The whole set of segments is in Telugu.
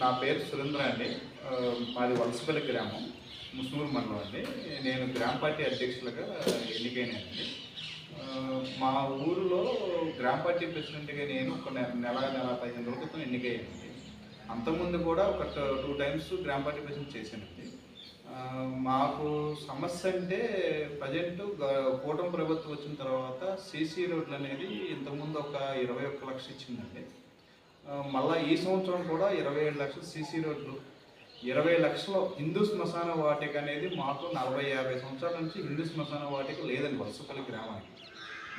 నా పేరు సురేంద్ర అండి. మాది వలసపల్లి గ్రామం. ముస్నూరు మండలం అండి. నేను గ్రామ పార్టీ అధ్యక్షులుగా ఎన్నికైనానండి. మా ఊరిలో గ్రామ పార్టీ ప్రెసిడెంట్గా నేను ఒక నెల నెల పదిహేను రోజుల క్రితం ఎన్నికయ్యానండి. అంతకుముందు కూడా ఒక టూ టైమ్స్ గ్రామ పార్టీ ప్రెసిడెంట్ చేశానండి. మాకు సమస్య అంటే ప్రజెంట్ కూటమి ప్రభుత్వం వచ్చిన తర్వాత సీసీ రోడ్లు అనేది ఇంతకుముందు ఒక ఇరవై ఒక్క లక్ష ఇచ్చిందండి. మళ్ళా ఈ సంవత్సరం కూడా ఇరవై ఏడు లక్షలు సీసీ రోడ్లు. ఇరవై లక్షల హిందూ శ్మశాన వాటిక అనేది మాకు నలభై యాభై సంవత్సరాల నుంచి హిందూ శ్మశాన వాటిక లేదని వలసపల్లి గ్రామానికి.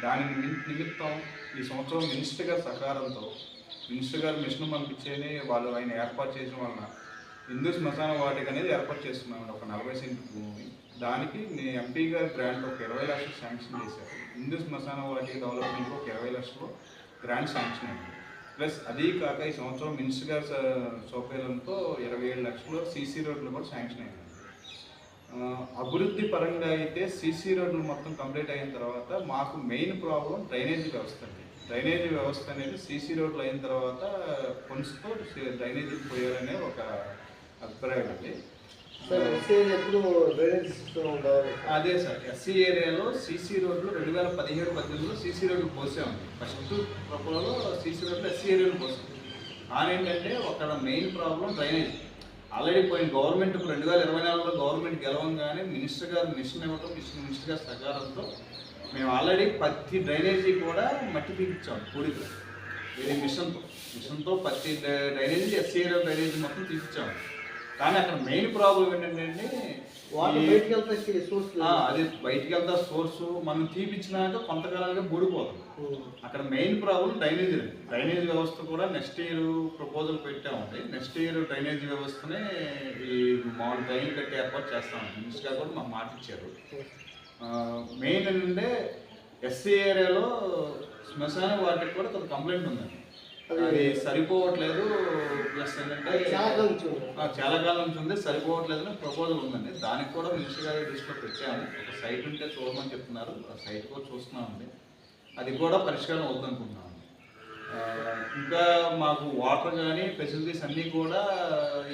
దాని నిమిత్తం ఈ సంవత్సరం మినిస్టర్ గారి సహకారంతో మినిస్టర్ గారు మిషన్ పంపించేని వాళ్ళు ఆయన ఏర్పాటు చేసిన వలన హిందూ శ్మశాన వాటిక అనేది ఏర్పాటు చేస్తున్నామండి. ఒక నలభై సెంట్ భూమి. దానికి నేను ఎంపీ గారి గ్రాంట్ ఒక ఇరవై లక్షలు శాంక్షన్ చేశారు. హిందూ శ్మశాన వాటిక డెవలప్మెంట్ ఒక ఇరవై లక్షలు గ్రాంట్ శాంక్షన్ అయింది. ప్లస్ అదీ కాక ఈ సంవత్సరం మినిస్టర్ గారి సౌకర్యంతో ఇరవై ఏడు లక్షలు సీసీ రోడ్లు కూడా శాంక్షన్ అయింది అభివృద్ధి పరంగా అయితే సీసీ రోడ్లు మొత్తం కంప్లీట్ అయిన తర్వాత మాకు మెయిన్ ప్రాబ్లం డ్రైనేజీ వ్యవస్థ అండి. డ్రైనేజీ వ్యవస్థ అనేది సీసీ రోడ్లు అయిన తర్వాత కొనుసుతో డ్రైనేజీకి పోయారనే ఒక అభిప్రాయం అండి. సార్ ఎస్సీ ఎప్పుడు డ్రైనేజ్ ఉండాలి అదే సార్ ఎస్సీ ఏరియాలో సీసీ రోడ్లు రెండు వేల పదిహేడు పద్దెనిమిదిలో సీసీ రోడ్లు పోసాము. ఫస్ట్ ప్రపోజల్లో సీసీ రోడ్లు ఎస్సీ ఏరియాలు పోసాం కానీ ఏంటంటే ఒక మెయిన్ ప్రాబ్లం డ్రైనేజ్. ఆల్రెడీ పోయిన గవర్నమెంట్ రెండు వేల ఇరవై నాలుగులో గవర్నమెంట్ గెలవంగానే మినిస్టర్ గారు మిషన్ ఇవ్వటం మిషన్ మినిస్టర్ గారి సహకారంతో మేము ఆల్రెడీ ప్రతి డ్రైనేజీ కూడా మట్టి తీపిచ్చాం పూడితో ఇది మిషన్తో మిషన్తో ప్రతి డ్రైనేజీ ఎస్సీ ఏరియా డ్రైనేజీ మొత్తం తీపిచ్చాము కానీ అక్కడ మెయిన్ ప్రాబ్లం ఏంటంటే వాటర్ బయటికి వెళ్తే సోర్స్ ఆ, అది బయటికి వెళ్తా సోర్స్ మనం తీపిచ్చినాక కొంతకాలంగా బూడిపోతుంది అక్కడ మెయిన్ ప్రాబ్లం డ్రైనేజీ డ్రైనేజ్ వ్యవస్థ కూడా నెక్స్ట్ ఇయర్ ప్రపోజల్ పెట్టామండి నెక్స్ట్ ఇయర్ డ్రైనేజ్ వ్యవస్థనే ఈ మామూలు డ్రైన్ కట్టి ఏర్పాటు చేస్తామండి మినిస్టర్ గారు కూడా మాకు మాట ఇచ్చారు. మెయిన్ ఏంటంటే ఎస్సీ ఏరియాలో శ్మశాన వాటికి కూడా కొంత కంప్లైంట్ ఉందండి. అది సరిపోవట్లేదు ప్లస్ ఏంటంటే చాలా కాలం నుంచి ఉంది. సరిపోవట్లేదు అని ప్రపోజల్ ఉందండి. దానికి కూడా మినిస్టర్ గారి దృష్టిలో పెట్టాము ఒక సైట్ ఉంటే చూడమని చెప్తున్నారు. ఆ సైట్ కూడా చూస్తున్నామండి. అది కూడా పరిష్కారం అవుతుందనుకుంటున్నాము ఇంకా మాకు వాటర్ కానీ ఫెసిలిటీస్ అన్నీ కూడా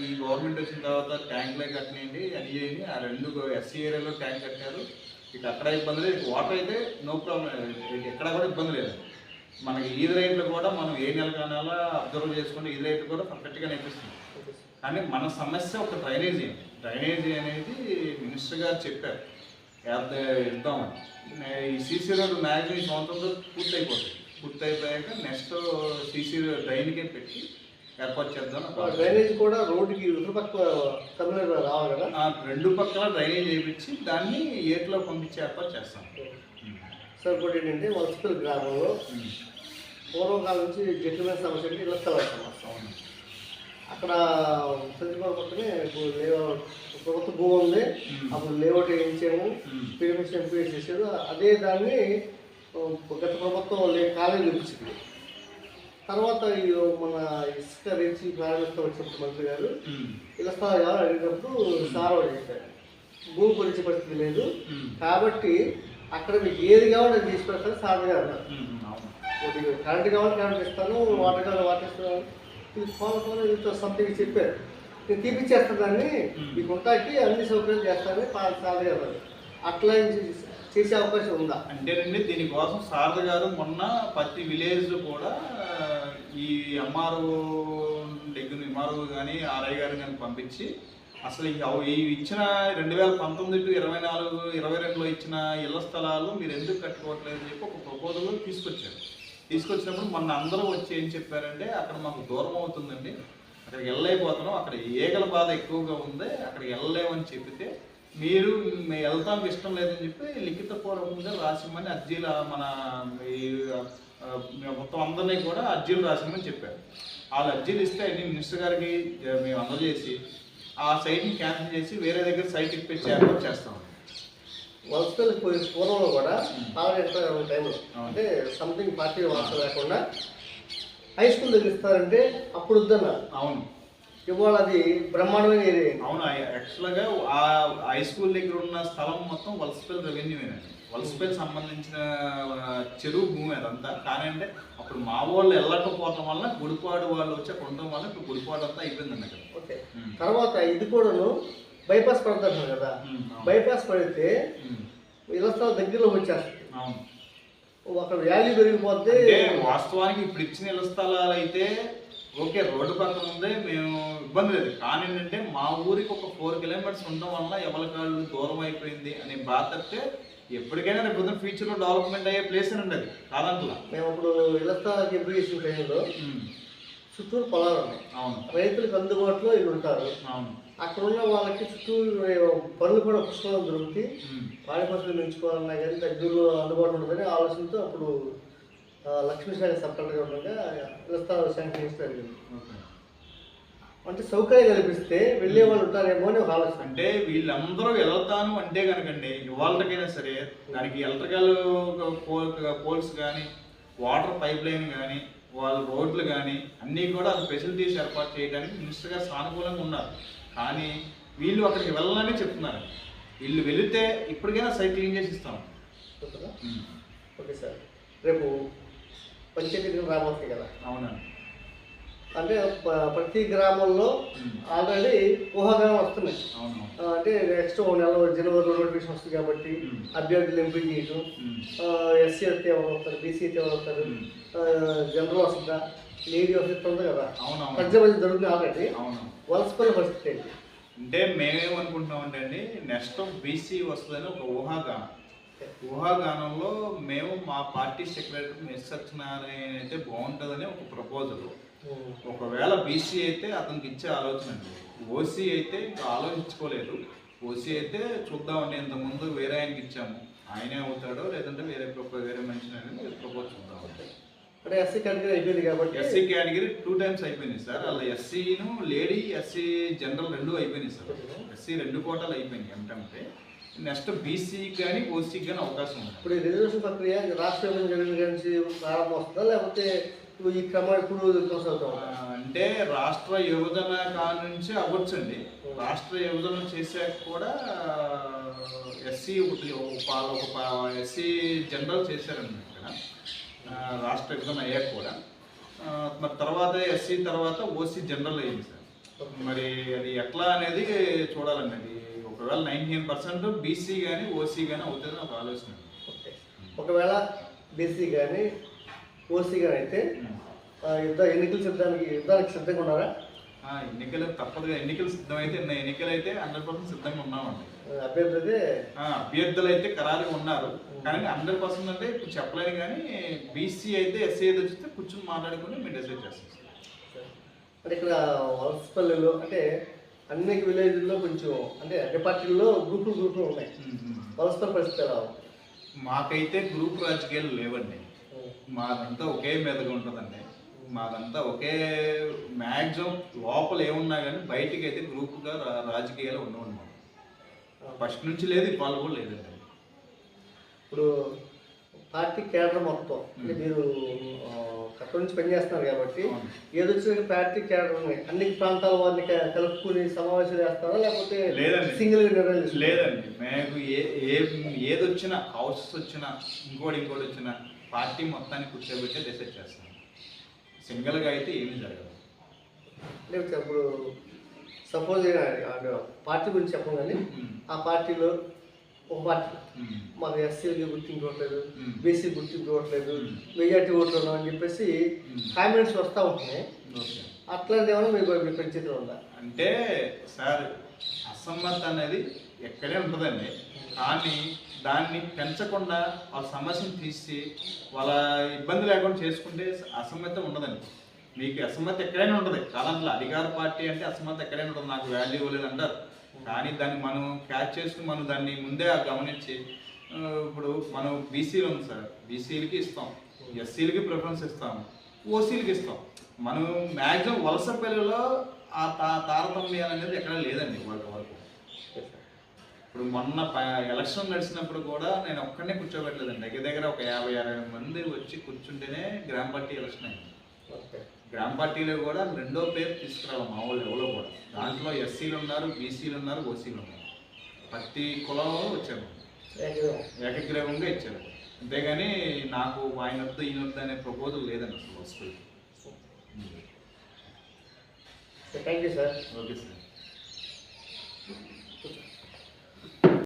ఈ గవర్నమెంట్ వచ్చిన తర్వాత ట్యాంకులే కట్టినాయండి అది చేయండి. ఆ రెండు ఎస్సీ ఏరియాలో ట్యాంక్ కట్టారు. ఇక అక్కడ ఇబ్బంది లేదు. వాటర్ అయితే నో ప్రాబ్లం ఎక్కడ కూడా ఇబ్బంది లేదు. మనకి ఈది రేట్లు కూడా మనం ఏ నెల కానాలా అబ్జర్వ్ చేసుకుంటే ఈది రేట్లు కూడా పర్ఫెక్ట్గా నేర్పిస్తుంది కానీ మన సమస్య ఒక డ్రైనేజీ. డ్రైనేజీ అనేది మినిస్టర్ గారు చెప్పారు. నే- ఈ సీసీ రోడ్ ఈ సంవత్సరంలో పూర్తి అయిపోతుంది పూర్తి అయిపోయాక నెక్స్ట్ సీసీ డ్రైన్కే పెట్టి ఏర్పాటు చేద్దాం ఆ డ్రైనేజ్ కూడా రోడ్డుకి ఇరుకు పక్క తమిళనాడు రావాలి కదా? రెండు పక్కల డ్రైనేజ్ వేయించి దాన్ని ఏట్లో పంపించి ఏర్పాటు చేస్తాం. సార్ ఇంకోటి ఏంటంటే వలసపల్లి గ్రామంలో. పూర్వకాలం నుంచి జట్లమైన సమస్య అంటే ఇళ్ళ సమస్య అక్కడ సంచిపాల పక్కనే ఇప్పుడు లేఅవుట్ ప్రభుత్వ భూమి ఉంది. అప్పుడు లేఅవుట్ వేయించాము. పిరమిషన్ ఎంపీఎస్ చేశారు అదే దాన్ని గత ప్రభుత్వం లే కాలేజీ చూపించింది తర్వాత ఈ మన ఇసుక రేచి ప్రారంభిస్తూ వచ్చినప్పుడు మంత్రి గారు. ఇలా కావాలి అడిగినప్పుడు సార్ వాళ్ళు చెప్పారు భూమి కొలిచే పరిస్థితి లేదు. కాబట్టి అక్కడ మీకు ఏది కావాలో అది తీసుకొస్తాను సార్ గారు అన్నారు. కరెంట్ కావాలి కరెంట్ ఇస్తాను వాటర్ కావాలి వాటర్ ఇస్తాను ఇది ఫోన్ ఇంత సంథింగ్ చెప్పారు. నేను తీపిచ్చేస్తాను దాన్ని మీకు ఉంటాకి అన్ని సౌకర్యాలు చేస్తానని పా- సార్ గారు. అట్లా చేసి- అవకాశం ఉందా? అంటేనండి దీనికోసం శారద గారు మొన్న ప్రతి విలేజ్ కూడా ఈ ఎంఆర్ఓ దగ్గర ఎంఆర్ఓ కానీ ఆర్ఐ గారు కానీ పంపించి అసలు ఈ ఇచ్చిన రెండు వేల పంతొమ్మిది టు ఇరవై నాలుగు ఇరవై రెండులో ఇచ్చిన ఇళ్ళ స్థలాలు మీరు ఎందుకు కట్టుకోవట్లేదు అని చెప్పి ఒక ప్రపోజల్ తీసుకొచ్చారు. తీసుకొచ్చినప్పుడు మొన్న అందరూ వచ్చి ఏం చెప్పారంటే అక్కడ మాకు దూరం అవుతుందండి. అక్కడికి వెళ్ళలేకపోతున్నాం అక్కడ ఏగల బాధ ఎక్కువగా ఉంది. అక్కడికి వెళ్ళలేమని చెప్తే మీరు మేము వెళ్తాం ఇష్టం లేదని చెప్పి లిఖిత పూర్వకంగా రాసిమని అర్జీల మన ఈ, మొత్తం అందరినీ కూడా అర్జీలు రాసిమని చెప్పారు. వాళ్ళు అర్జీలు ఇస్తే అన్ని మినిస్టర్ గారికి మేము అందజేసి ఆ సైట్ని క్యాన్సిల్ చేసి వేరే దగ్గర సైట్ ఇప్పించి ఏర్పాటు చేస్తాం. వలసపల్లి పోయి పూర్వంలో కూడా కాలేజ్ టైంలో అంటే సంథింగ్ పార్టీ వార్త లేకుండా హై స్కూల్ దగ్గర ఇస్తారంటే అప్పుడు వద్దన్నారు. అవును. ఇవాళ అది బ్రహ్మాండమైన ఏరియా అవును యాక్చువల్గా ఆ హై స్కూల్ దగ్గర ఉన్న స్థలం మొత్తం వలసపల్లి రెవెన్యూనేనండి వలసపల్లి సంబంధించిన చెరువు భూమి అదంతా. కానీ అంటే అప్పుడు మా వాళ్ళు వెళ్ళకపోవడం వల్ల గుడిపాడు వాళ్ళు వచ్చి అక్కడ ఉండడం వల్ల ఇప్పుడు గుడిపాడు అంతా అయిపోయిందండి అక్కడ. ఓకే. తర్వాత ఇది కూడాను బైపాస్ పడుతున్నారు కదా. బైపాస్ పడితే ఇళ్ళ స్థలం దగ్గరలో వచ్చేస్తుంది అవును. అక్కడ వాల్యూ పెరిగిపోతే వాస్తవానికి ఇప్పుడు ఇచ్చిన ఇళ్ళ స్థలాలు అయితే ఓకే రోడ్డు పక్కన ఉంది మేము ఇబ్బంది లేదు. కానీ ఏంటంటే మా ఊరికి ఒక ఫోర్ కిలోమీటర్స్ ఉండడం వల్ల ఎవరికాళ్ళు దూరం అయిపోయింది అనే బాధ తప్పితే ఎప్పటికైనా రేపు పొద్దున్న ఫ్యూచర్లో డెవలప్మెంట్ అయ్యే ప్లేస్ అని ఉండదు. కాదంటలా మేము ఇప్పుడు ఎంపిక చేసిన టైంలో చుట్టూరు పొలాలు ఉన్నాయి. అవును. రైతులకు అందుబాటులో ఇవి ఉంటారు. అవును. అక్కడ ఉన్న వాళ్ళకి చుట్టూరు పనులు కూడా పుష్కలం దొరుకుతాయి. పాడి పెంచుకోవాలన్నా కానీ దగ్గరలో అందుబాటులో ఉంటుందని ఆలోచనతో అప్పుడు లక్ష్మీ శాఖ సపరేట్గా ఉండగా ఇళ్ళ స్థలాలు శాంక్షన్ జరిగింది. అంటే సౌకర్యం కల్పిస్తే వెళ్ళే వాళ్ళు ఉంటారేమో అని ఒక ఆలోచన. అంటే వీళ్ళందరూ వెళ్తాను అంటే కనుకండి ఇవాళకైనా సరే దానికి ఎలక్ట్రికల్ పోల్ పోల్స్ కానీ వాటర్ పైప్ లైన్ కానీ వాళ్ళ రోడ్లు కానీ అన్నీ కూడా అది ఫెసిలిటీస్ ఏర్పాటు చేయడానికి మినిస్టర్ గారు సానుకూలంగా ఉన్నారు. కానీ వీళ్ళు అక్కడికి వెళ్ళాలని చెప్తున్నారు. వీళ్ళు వెళితే ఇప్పటికైనా సైట్ క్లీన్ చేసి ఇస్తాం. Okay sir. రేపు పంచాయతీ ఎన్నికలు కదా. అవునండి. అంటే ప్రతి గ్రామంలో ఆల్రెడీ ఊహాగానం వస్తున్నాయి. అంటే నెక్స్ట్ నెల జనవరిలో నోటిఫికేషన్ వస్తుంది కాబట్టి అభ్యర్థులు ఎంపిక చేయటం ఉమ్, ఎస్సీ అయితే ఎవరు వస్తారు బీసీ అయితే ఎవరు వస్తారు జనరల్ వస్తుందా లేడీ వస్తుంది ఉంది కదా. మధ్య మధ్య జరుగుతుంది ఆల్రెడీ అవును. వలసపల్లి పరిస్థితి అంటే మేమేమనుకుంటున్నామంటే అండి నెక్స్ట్ బీసీ వస్తుందని ఒక ఊహాగానం. ఊహాగానంలో మేము మా పార్టీ సెక్రటరీ మిస్ సత్యనారాయణ అయితే బాగుంటుందని ఒక ప్రపోజల్ ఒకవేళ బీసీ అయితే అతనికి ఇచ్చే ఆలోచన అండి. ఓసీ అయితే ఇంకా ఆలోచించుకోలేదు. ఓసీ అయితే చూద్దామండి ఇంతకుముందు వేరే ఆయనకి ఇచ్చాము. ఆయనే అవుతాడో లేదంటే వేరే వేరే మనిషిని అనేది ప్రపోజ్ చూద్దామండి. అంటే ఎస్సీ కేటగిరీ అయిపోయింది కాబట్టి ఎస్సీ కేటగిరీ టూ టైమ్స్ అయిపోయింది సార్. అలా ఎస్సీను లేడీ ఎస్సీ జనరల్ రెండు అయిపోయినాయి సార్. ఎస్సీ రెండు కోటాలు అయిపోయినాయి ఏమిటంటే నెక్స్ట్ బీసీకి కానీ ఓసీకి కానీ అవకాశం ఉంది. ఇప్పుడు ఈ రిజర్వేషన్ ప్రక్రియ రాష్ట్ర నుంచి ప్రారంభం వస్తుందా? లేకపోతే ఈ క్రమం ఇప్పుడు ఉందా? అంటే రాష్ట్ర విభజన కాని నుంచి అవ్వచ్చండి. రాష్ట్ర విభజన చేశాక కూడా ఎస్సీ ఒక ఎస్సీ జనరల్ చేశారండి ఇక్కడ. రాష్ట్ర విభజన అయ్యాక కూడా. మరి తర్వాత ఎస్సీ తర్వాత ఓసీ జనరల్ అయ్యింది సార్. మరి అది ఎట్లా అనేది చూడాలండి. అది ఒకవేళ నైన్టీన్ పర్సెంట్ బీసీ కానీ ఓసీ కానీ అవుతుందని ఒక ఆలోచన. ఒకవేళ బీసీ కానీ ఓసీ కానీ అయితే ఆ, యుద్ధ ఎన్నికలు సిద్ధానికి యుద్ధానికి సిద్ధంగా ఉన్నారా? ఎన్నికలు తప్పదుగా. ఎన్నికలు సిద్ధమైతే ఎన్నికలు అయితే హండ్రెడ్ పర్సెంట్ సిద్ధంగా ఉన్నామండి. అభ్యర్థి అభ్యర్థులు అయితే ఖరారుగా ఉన్నారు. కానీ హండ్రెడ్ పర్సెంట్ అంటే ఇప్పుడు చెప్పలేను కానీ బీసీ అయితే ఎస్సీ అయితే వచ్చితే కూర్చొని మాట్లాడుకుని మేము డిసైడ్ చేస్తాం. అంటే ఇక్కడ వలసపల్లిలో అంటే అన్ని విలేజ్ల్లో కొంచెం అంటే అన్ని పార్టీల్లో గ్రూపులు గ్రూపులు ఉన్నాయి. వలసపల్లి పరిస్థితి ఉంది? మాకైతే గ్రూప్ రాజకీయాలు లేవండి. మాదంతా ఒకే మీదగా ఉంటుందండి. మాదంతా ఒకే మ్యాక్సిమం లోపల ఏమున్నా కానీ బయటికి అయితే గ్రూప్గా రా- రాజకీయాలు ఉండవు ఫస్ట్ నుంచి లేదు ఇవాళ కూడా లేదండి. ఇప్పుడు పార్టీ కేడర్ మొత్తం మీరు అక్కడి నుంచి పనిచేస్తున్నారు కాబట్టి. ఏదొచ్చిన పార్టీ కేడర్ ఉన్నాయి. అన్ని ప్రాంతాల వారిని కలుపుకుని సమావేశాలు చేస్తారా? లేకపోతే లేదండి. సింగిల్? లేదండి. మేము ఏ ఏ ఏది వచ్చినా హౌసెస్ వచ్చినా ఇంకోటి ఇంకోటి వచ్చినా పార్టీ మొత్తాన్ని కూర్చోబెట్టే డిసైడ్ చేస్తాం సింగిల్గా అయితే ఏమీ జరగదు. అంటే ఇప్పుడు సపోజ్ పార్టీ గురించి చెప్పం కానీ ఉమ్, ఆ పార్టీలో ఒక పార్టీ మాకు ఎస్సీలకి గుర్తింపు ఇవ్వట్లేదు బీసీ గుర్తింపు ఇవ్వట్లేదు. మెజార్టీ ఓట్లు అని చెప్పేసి. కామెంట్స్ వస్తూ ఉంటున్నాయి ఓకే. అట్లాంటి ఏమైనా మీకు మీ పరిస్థితి ఉందా? అంటే సార్ అసమ్మతి అనేది ఎక్కడే ఉంటుందండి కానీ దాన్ని పెంచకుండా వాళ్ళ సమస్యను తీసి వాళ్ళ ఇబ్బంది లేకుండా చేసుకుంటే అసమ్మతి ఉండదండి. మీకు అసమ్మతి ఎక్కడైనా ఉంటుంది. కాదంలో అధికార పార్టీ అంటే అసమ్మతి ఎక్కడైనా ఉంటుంది. నాకు వాల్యూ ఇవ్వలేదు అంటారు కానీ దాన్ని మనం క్యాచ్ చేసుకుని మనం దాన్ని ముందే గమనించి ఇప్పుడు మనం బీసీలు ఉంది సార్. బీసీలకి ఇస్తాం. ఎస్సీలకి ప్రిఫరెన్స్ ఇస్తాం. ఓసీలకి ఇస్తాం. మనం మ్యాక్సిమం వలస పిల్లల్లో ఆ తా తారతమ్యాలు అనేది ఎక్కడ లేదండి వాళ్ళ వరకు. ఇప్పుడు మొన్న ఎలక్షన్ నడిచినప్పుడు కూడా నేను ఒక్కడనే కూర్చోబెట్టలేదండి. దగ్గర దగ్గర ఒక యాభై అరవై మంది వచ్చి కూర్చుంటేనే గ్రామ పార్టీ ఎలక్షన్ అయింది. ఓకే. గ్రామ పార్టీలో కూడా రెండో పేరు తీసుకురావాలి మా వాళ్ళు ఎవరో కూడా. దాంట్లో ఎస్సీలు ఉన్నారు బీసీలు ఉన్నారు ఓసీలు ఉన్నారు. ప్రతి కులంలో వచ్చారు ఏకగ్రీవంగా. ఇచ్చారు. అంతేగాని నాకు ఆయన వద్దు ఈయన వద్దు అనే ప్రపోజల్ లేదండి అసలు వస్తుంది thank you sir. Okay sir.